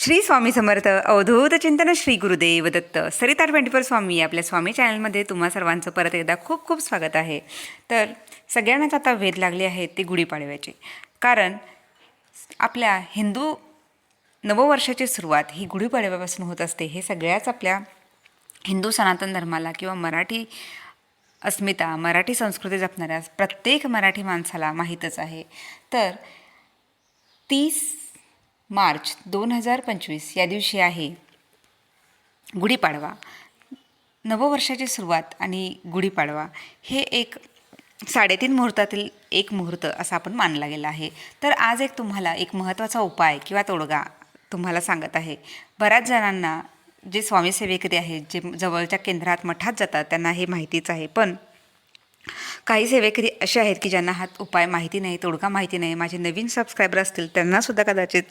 श्री स्वामी समर्थ अवधूत चिंतन Shri Gurudev Datta. Sarita twenty four स्वामी आपल्या स्वामी चॅनलमध्ये तुम्हा सर्वांचं परत एकदा खूप खूप स्वागत आहे. तर सगळ्यांनाच आता वेध लागले आहेत ते गुढीपाडव्याचे. कारण आपल्या हिंदू नववर्षाची सुरुवात ही गुढीपाडव्यापासून होत असते. हे सगळ्याच आपल्या हिंदू सनातन धर्माला किंवा मराठी अस्मिता मराठी संस्कृती जपणाऱ्या प्रत्येक मराठी माणसाला माहीतच आहे. तर तीस मार्च दोन हजार पंचवीस या दिवशी आहे. गुढीपाडवा. नववर्षाची सुरुवात आणि गुढीपाडवा हे एक साडेतीन मुहूर्तातील एक मुहूर्त असा आपण मानला गेला आहे. तर आज एक तुम्हाला एक महत्त्वाचा उपाय किंवा तोडगा तुम्हाला सांगत आहे. बऱ्याच जणांना जे स्वामी सेवेकरी आहेत जे जवळच्या केंद्रात मठात जातात त्यांना हे माहितीच आहे. पण काही सेवेकरी असे आहेत की ज्यांना हा उपाय माहिती नाही तोडगा माहिती नाही माझे नवीन सबस्क्रायबर असतील त्यांनासुद्धा कदाचित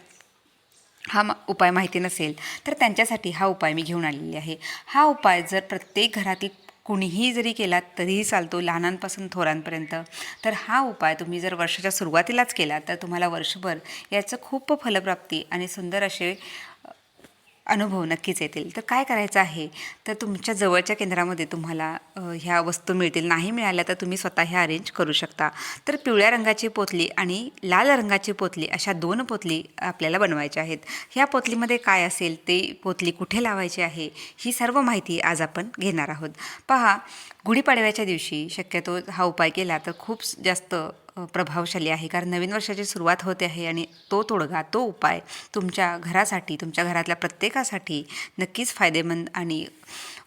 हा म उपाय माहिती नसेल तर त्यांच्यासाठी हा उपाय मी घेऊन आलेली आहे. हा उपाय जर प्रत्येक घरातील कुणीही जरी केला तरीही चालतो लहानांपासून थोरांपर्यंत तर हा उपाय तुम्ही जर वर्षाच्या सुरुवातीलाच केला तर तुम्हाला वर्षभर याचं खूप फलप्राप्ती आणि सुंदर असे अनुभव नक्कीच येतील. तर काय करायचं आहे? तर तुमच्या जवळच्या केंद्रामध्ये तुम्हाला ह्या वस्तू मिळतील. नाही मिळाल्या तर तुम्ही स्वतः ह्या अरेंज करू शकता. तर पिवळ्या रंगाची पोतली आणि लाल रंगाची पोतली अशा दोन पोतली आपल्याला बनवायच्या आहेत. ह्या पोतलीमध्ये काय असेल? ते पोतली कुठे लावायची आहे? ही सर्व माहिती आज आपण घेणार आहोत. पहा गुढीपाडव्याच्या दिवशी शक्यतो हा उपाय केला तर खूप जास्त प्रभावशाली आहे. कारण नवीन वर्षाची सुरुवात होते आहे आणि तो तोडगा तो उपाय तुमच्या घरासाठी तुमच्या घरातल्या प्रत्येकासाठी नक्कीच फायदेमंद आणि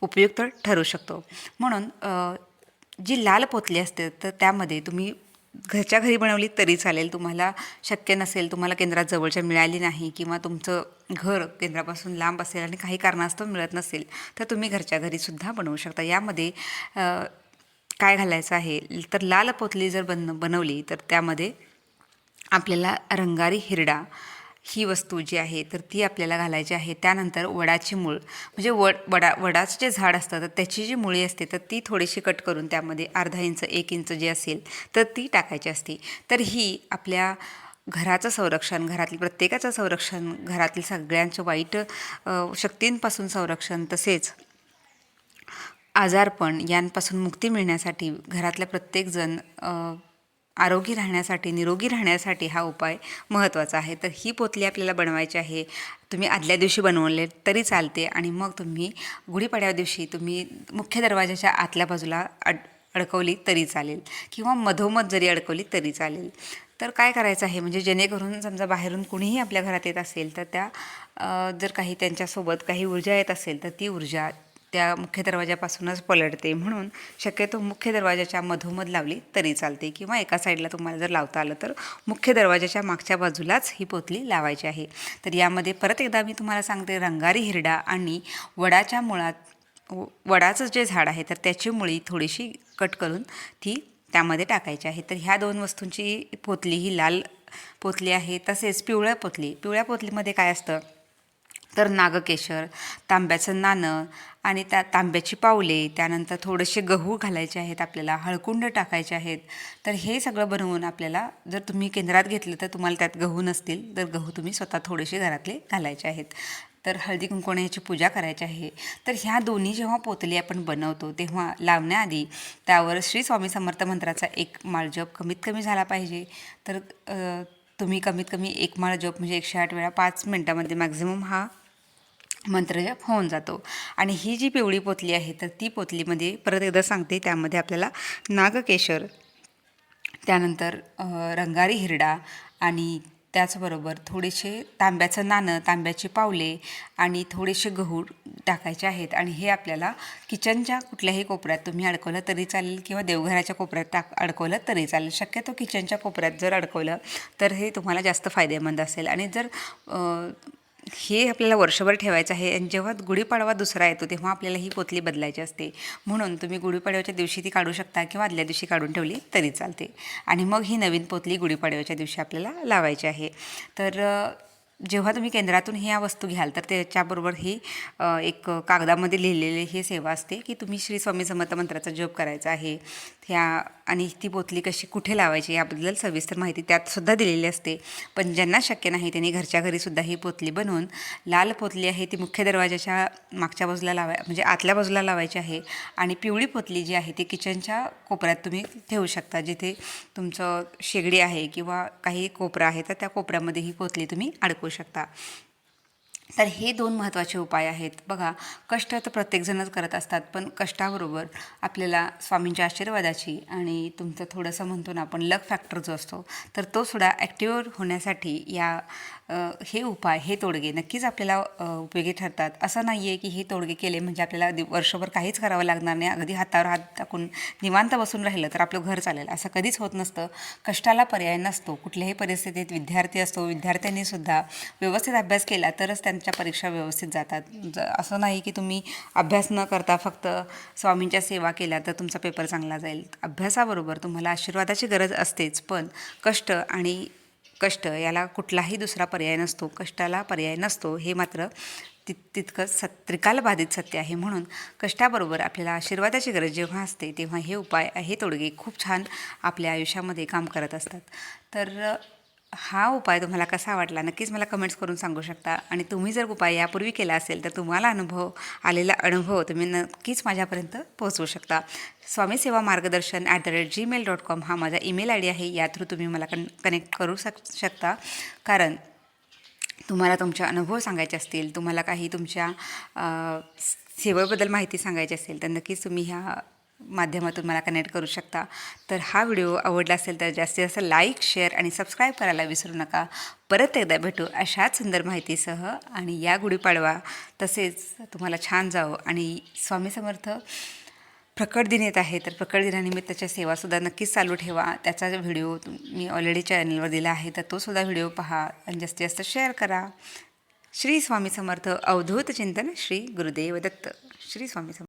उपयुक्त ठरू शकतो. म्हणून जी लाल पोतली असते तर त्यामध्ये तुम्ही घरच्या घरी बनवली तरी चालेल. तुम्हाला शक्य नसेल तुम्हाला केंद्रात जवळच्या मिळाली नाही किंवा तुमचं घर केंद्रापासून लांब असेल आणि काही कारणास्तव मिळत नसेल तर तुम्ही घरच्या घरीसुद्धा बनवू शकता. यामध्ये काय घालायचं आहे? तर लाल पोतली जर बन बनवली तर त्यामध्ये आपल्याला रंगारी हिरडा ही वस्तू जी आहे तर ती आपल्याला घालायची आहे. त्यानंतर वडाची मूळ म्हणजे वड वडा वडाचं जे झाड असतं तर त्याची जी मुळी असते तर ती थोडीशी कट करून त्यामध्ये अर्धा इंच एक इंच जी असेल तर ती टाकायची असते. तर ही आपल्या घराचं संरक्षण घरातील प्रत्येकाचं संरक्षण घरातील सगळ्यांचं वाईट शक्तींपासून संरक्षण तसेच आजारपण यांपासून मुक्ती मिळण्यासाठी घरातल्या प्रत्येकजण आरोग्य राहण्यासाठी निरोगी राहण्यासाठी हा उपाय महत्त्वाचा आहे. तर ही पोतली आपल्याला बनवायची आहे. तुम्ही आदल्या दिवशी बनवले तरी चालते आणि मग तुम्ही गुढीपाडव्या दिवशी तुम्ही मुख्य दरवाजाच्या आतल्या बाजूला अड अडकवली तरी चालेल किंवा मधोमध जरी अडकवली तरी चालेल. तर काय करायचं आहे? म्हणजे जेणेकरून समजा बाहेरून कुणीही आपल्या घरात येत असेल तर त्या जर काही त्यांच्यासोबत काही ऊर्जा येत असेल तर ती ऊर्जा त्या मुख्य दरवाजापासूनच पलटते म्हणून शक्यतो मुख्य दरवाजाच्या मधोमध लावली तरी चालते किंवा एका साईडला तुम्हाला जर लावता आलं तर मुख्य दरवाजाच्या मागच्या बाजूलाच ही पोतली लावायची आहे. तर यामध्ये परत एकदा मी तुम्हाला सांगते रंगारी हिरडा आणि वडाच्या मुळात व- वडाचं जे झाड आहे तर त्याची मुळी थोडीशी कट करून ती त्यामध्ये टाकायची आहे. तर ह्या दोन वस्तूंची पोतली ही लाल पोतली आहे तसेच पिवळ्या पोतली. पिवळ्या पोतलीमध्ये काय असतं? तर नागकेशर तांब्याचं नाणं आणि त्या तांब्याची पावले त्यानंतर थोडेसे गहू घालायचे आहेत आपल्याला हळकुंड टाकायचे आहेत. तर हे सगळं बनवून आपल्याला जर तुम्ही केंद्रात घेतलं तर तुम्हाला त्यात गहू नसतील तर गहू तुम्ही स्वतः थोडेसे घरातले घालायचे आहेत. तर हळदी कुंकू ह्याची पूजा करायची आहे. तर ह्या दोन्ही जेव्हा पोतली आपण बनवतो तेव्हा लावण्याआधी त्यावर श्री स्वामी समर्थ मंत्राचा एक माळ जप कमीत कमी झाला पाहिजे. तर तुम्ही कमीत कमी एक माळ जप म्हणजे एकशे आठ वेळा पाच मिनटामध्ये मॅक्झिमम हा मंत्रजप होऊन जातो. आणि ही जी पिवळी पोतली आहे तर ती पोतलीमध्ये परत एकदा सांगते त्यामध्ये आपल्याला नागकेशर त्यानंतर रंगारी हिरडा आणि त्याचबरोबर थोडेसे तांब्याचं नाणं तांब्याची पावले आणि थोडेसे गहू टाकायचे आहेत. आणि हे आपल्याला किचनच्या कुठल्याही कोपऱ्यात तुम्ही अडकवलं तरी चालेल किंवा देवघराच्या कोपऱ्यात टाक अडकवलं तरी चालेल. शक्यतो किचनच्या कोपऱ्यात जर अडकवलं तर हे तुम्हाला जास्त फायदेमंद असेल. आणि जर हे आपल्याला वर्षभर ठेवायचं आहे आणि जेव्हा गुढीपाडवा दुसरा येतो तेव्हा आपल्याला ही पोतली बदलायची असते. म्हणून तुम्ही गुढीपाडव्याच्या दिवशी ती काढू शकता किंवा आदल्या दिवशी काढून ठेवली तरी चालते. आणि मग ही नवीन पोतली गुढीपाडव्याच्या दिवशी आपल्याला लावायची आहे. तर जेव्हा तुम्ही केंद्रातून ह्या वस्तू घ्याल तर त्याच्याबरोबर ही एक कागदामध्ये लिहिलेली ही सेवा असते की तुम्ही श्री स्वामी समर्थ मंत्राचा जप करायचा आहे. ह्या आणि ती पोतली कशी कुठे लावायची याबद्दल सविस्तर माहिती त्यातसुद्धा दिलेली असते. पण ज्यांना शक्य नाही त्यांनी घरच्या घरीसुद्धा ही पोतली बनवून लाल पोतली आहे ती मुख्य दरवाजाच्या मागच्या बाजूला लावाय म्हणजे आतल्या बाजूला लावायची आहे आणि पिवळी पोतली जी आहे ती किचनच्या कोपऱ्यात तुम्ही ठेवू शकता जिथे तुमचं शेगडी आहे किंवा काही कोपरा आहे तर त्या कोपऱ्यामध्ये ही पोतली तुम्ही अडकवू शकता. तर हे दोन महत्त्वाचे उपाय आहेत. बघा कष्ट तर प्रत्येकजणच करत असतात पण कष्टाबरोबर आपल्याला स्वामींच्या आशीर्वादाची आणि तुमचं थोडंसं म्हणतो ना आपण लक फॅक्टर जो असतो तर तो सुद्धा ॲक्टिव्ह होण्यासाठी या हे उपाय हे तोडगे नक्कीच आपल्याला उपयोगी ठरतात. असं नाही आहे की हे तोडगे केले म्हणजे आपल्याला वर्षभर काहीच करावं लागणार नाही. अगदी हातावर हात टाकून निवांत बसून राहिलं तर आपलं घर चालेल. असं कधीच होत नसतं. कष्टाला पर्याय नसतो. कुठल्याही परिस्थितीत विद्यार्थी असतो विद्यार्थ्यांनीसुद्धा व्यवस्थित अभ्यास केला तरच त्यांच्या परीक्षा व्यवस्थित जातात. असं नाही की तुम्ही अभ्यास न करता फक्त स्वामींच्या सेवा केल्या तर तुमचा पेपर चांगला जाईल. अभ्यासाबरोबर तुम्हाला आशीर्वादाची गरज असतेच. पण कष्ट आणि कष्ट याला कुठलाही दुसरा पर्याय नसतो कष्टाला पर्याय नसतो हे मात्र ति तितकंच सत त्रिकाल बाधित सत्य आहे. म्हणून कष्टाबरोबर आपल्याला आशीर्वादाची गरज जेव्हा असते तेव्हा हे उपाय हे तोडगे खूप छान आपल्या आयुष्यामध्ये काम करत असतात. तर हा उपाय तुम्हाला कसा वाटला? नक्कीच मला कमेंट्स करून सांगू शकता. आणि तुम्ही जर उपाय यापूर्वी केला असेल तर तुम्हाला अनुभव आलेला अनुभव तुम्ही नक्कीच माझ्यापर्यंत पोहोचवू शकता. स्वामी सेवा मार्गदर्शन at the rate Gmail dot com हा माझा ईमेल आय डी आहे. या थ्रू तुम्ही मला कन कनेक्ट करू शक शकता. कारण तुम्हाला तुमचे अनुभव सांगायचे असतील तुम्हाला काही तुमच्या सेवेबद्दल माहिती सांगायची असेल तर नक्कीच तुम्ही ह्या माध्यमातून मला कनेक्ट करू शकता. तर हा व्हिडिओ आवडला असेल तर जास्तीत जास्त लाईक शेअर आणि सबस्क्राईब करायला विसरू नका. परत एकदा भेटू अशाच सुंदर माहितीसह आणि या गुढीपाडवा तसेच तुम्हाला छान जावं आणि स्वामी समर्थ प्रकट दिन येत आहे तर प्रकट दिनानिमित्ताच्या सेवासुद्धा नक्कीच चालू ठेवा. त्याचा व्हिडिओ मी ऑलरेडी चॅनलवर दिला आहे तर तोसुद्धा व्हिडिओ पहा आणि जास्तीत जास्त शेअर करा. श्री स्वामी समर्थ अवधूत चिंतन श्री गुरुदेव दत्त. श्री स्वामी समर्थ.